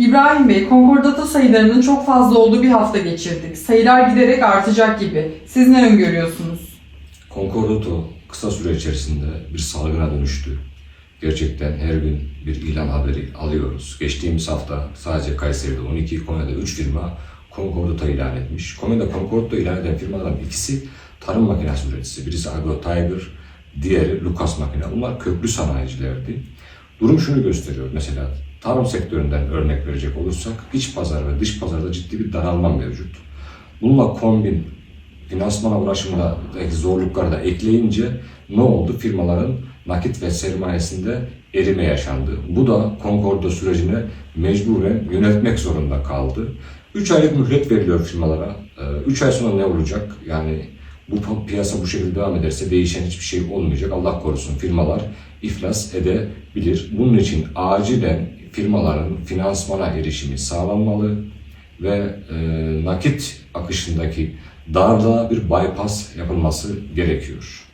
İbrahim Bey, konkordata sayılarının çok fazla olduğu bir hafta geçirdik. Sayılar giderek artacak gibi. Siz ne öngörüyorsunuz? Concordato kısa süre içerisinde bir salgına dönüştü. Gerçekten her gün bir ilan haberi alıyoruz. Geçtiğimiz hafta sadece Kayseri'de 12, Konya'da 3 firma Concordato ilan etmiş. Konya'da Concordato ilan eden firmaların ikisi tarım makinesi üreticisi. Birisi Agro Tiger, diğeri Lucas Makine. Bunlar köklü sanayicilerdi. Durum şunu gösteriyor mesela tarım sektöründen örnek verecek olursak iç pazar ve dış pazarda ciddi bir daralma mevcut. Bununla kombin finansmana ulaşımdaki zorlukları da ekleyince ne oldu? Firmaların nakit ve sermayesinde erime yaşandı. Bu da Concordo sürecine mecburen yönetmek zorunda kaldı. 3 aylık mühlet veriliyor firmalara. 3 ay sonra ne olacak? Yani bu pi- piyasa bu şekilde devam ederse değişen hiçbir şey olmayacak. Allah korusun firmalar iflas edebilir. Bunun için acilen firmaların finansmana erişimi sağlanmalı ve e, nakit akışındaki darlığa bir bypass yapılması gerekiyor.